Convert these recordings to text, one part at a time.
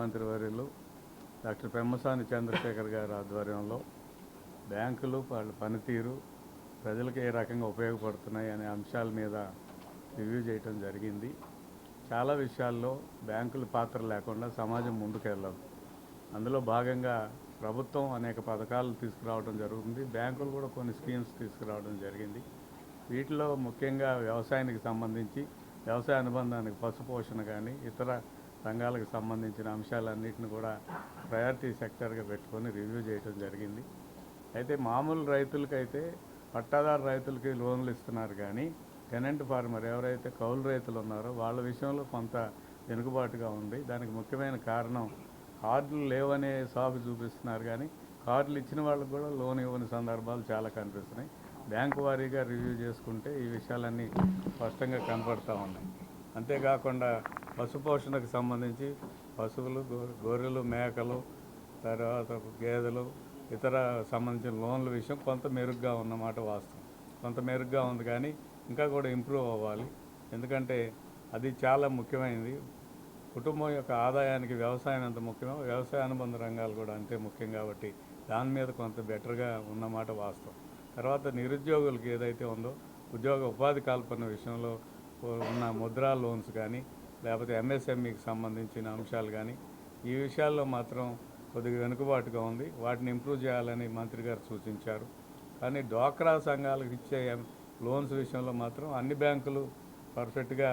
మంత్రివర్యులు డాక్టర్ పెమ్మసాని చంద్రశేఖర్ గారి ఆధ్వర్యంలో బ్యాంకులు వాళ్ళ పనితీరు ప్రజలకు ఏ రకంగా ఉపయోగపడుతున్నాయి అనే అంశాల మీద రివ్యూ చేయటం జరిగింది. చాలా విషయాల్లో బ్యాంకుల పాత్ర లేకుండా సమాజం ముందుకెళ్ళదు. అందులో భాగంగా ప్రభుత్వం అనేక పథకాలు తీసుకురావడం జరుగుతుంది. బ్యాంకులు కూడా కొన్ని స్కీమ్స్ తీసుకురావడం జరిగింది. వీటిలో ముఖ్యంగా వ్యవసాయానికి సంబంధించి వ్యవసాయ అనుబంధానికి పశుపోషణ కానీ ఇతర రంగాలకు సంబంధించిన అంశాలన్నింటిని కూడా ప్రయారిటీ సెక్టర్గా పెట్టుకొని రివ్యూ చేయడం జరిగింది. అయితే మామూలు రైతులకైతే పట్టాదారు రైతులకి లోన్లు ఇస్తున్నారు కానీ టెనెంట్ ఫార్మర్ ఎవరైతే కౌలు రైతులు ఉన్నారో వాళ్ళ విషయంలో కొంత వెనుకబాటుగా ఉంది. దానికి ముఖ్యమైన కారణం కార్డులు లేవనే సాగు చూపిస్తున్నారు కానీ కార్డులు ఇచ్చిన వాళ్ళకు కూడా లోన్ ఇవ్వని సందర్భాలు చాలా కనిపిస్తున్నాయి. బ్యాంకు వారీగా రివ్యూ చేసుకుంటే ఈ విషయాలన్నీ స్పష్టంగా కనపడతా ఉన్నాయి. అంతేకాకుండా పశుపోషణకు సంబంధించి పశువులు గొర్రెలు మేకలు తర్వాత గేదెలు ఇతర సంబంధించిన లోన్ల విషయం కొంత మెరుగ్గా ఉన్నమాట వాస్తవం. కొంత మెరుగ్గా ఉంది కానీ ఇంకా కూడా ఇంప్రూవ్ అవ్వాలి. ఎందుకంటే అది చాలా ముఖ్యమైనది. కుటుంబం యొక్క ఆదాయానికి వ్యవసాయం ఎంత ముఖ్యమో వ్యవసాయ అనుబంధ రంగాలు కూడా అంతే ముఖ్యం కాబట్టి దాని మీద కొంత బెటర్గా ఉన్నమాట వాస్తవం. తర్వాత నిరుద్యోగులకి ఏదైతే ఉందో ఉద్యోగ ఉపాధి కల్పన విషయంలో ఉన్న ముద్రా లోన్స్ కానీ లేకపోతే ఎంఎస్ఎంఈకి సంబంధించిన అంశాలు కానీ ఈ విషయాల్లో మాత్రం కొద్దిగా వెనుకబాటుగా ఉంది. వాటిని ఇంప్రూవ్ చేయాలని మంత్రి గారు సూచించారు. కానీ డ్వాక్రా సంఘాలకు ఇచ్చే లోన్స్ విషయంలో మాత్రం అన్ని బ్యాంకులు పర్ఫెక్ట్గా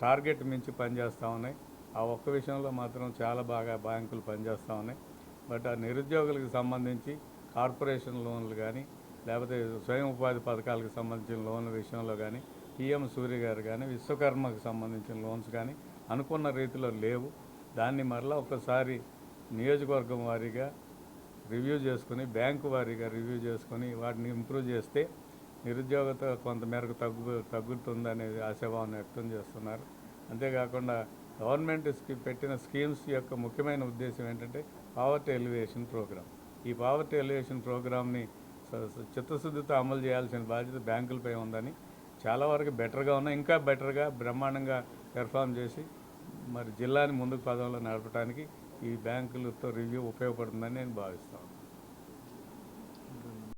టార్గెట్ మించి పనిచేస్తూ ఉన్నాయి. ఆ ఒక్క విషయంలో మాత్రం చాలా బాగా బ్యాంకులు పనిచేస్తూ ఉన్నాయి. బట్ ఆ నిరుద్యోగులకు సంబంధించి కార్పొరేషన్ లోన్లు కానీ లేకపోతే స్వయం ఉపాధి పథకాలకు సంబంధించిన లోన్ల విషయంలో కానీ పిఎం సూర్య గారు కానీ విశ్వకర్మకు సంబంధించిన లోన్స్ కానీ అనుకున్న రీతిలో లేవు. దాన్ని మరలా ఒకసారి నియోజకవర్గం వారీగా రివ్యూ చేసుకుని బ్యాంకు వారీగా రివ్యూ చేసుకుని వాటిని ఇంప్రూవ్ చేస్తే నిరుద్యోగత కొంత మేరకు తగ్గు తగ్గుతుందనే ఆశాభావం వ్యక్తం చేస్తున్నారు. అంతేకాకుండా గవర్నమెంట్ స్కీ పెట్టిన స్కీమ్స్ యొక్క ముఖ్యమైన ఉద్దేశం ఏంటంటే పావర్టీ ఎలివేషన్ ప్రోగ్రామ్ ఈ పావర్టీ ఎలివేషన్ ప్రోగ్రామ్ని చిత్తశుద్ధితో అమలు చేయాల్సిన బాధ్యత బ్యాంకులపై ఉందని చాలా వరకు బెటర్గా ఉన్నాయి. ఇంకా బెటర్గా బ్రహ్మాండంగా పెర్ఫామ్ చేసి మరి జిల్లాని ముందుకు పదంలో నడపడానికి ఈ బ్యాంకులతో రివ్యూ ఉపయోగపడుతుందని నేను భావిస్తాను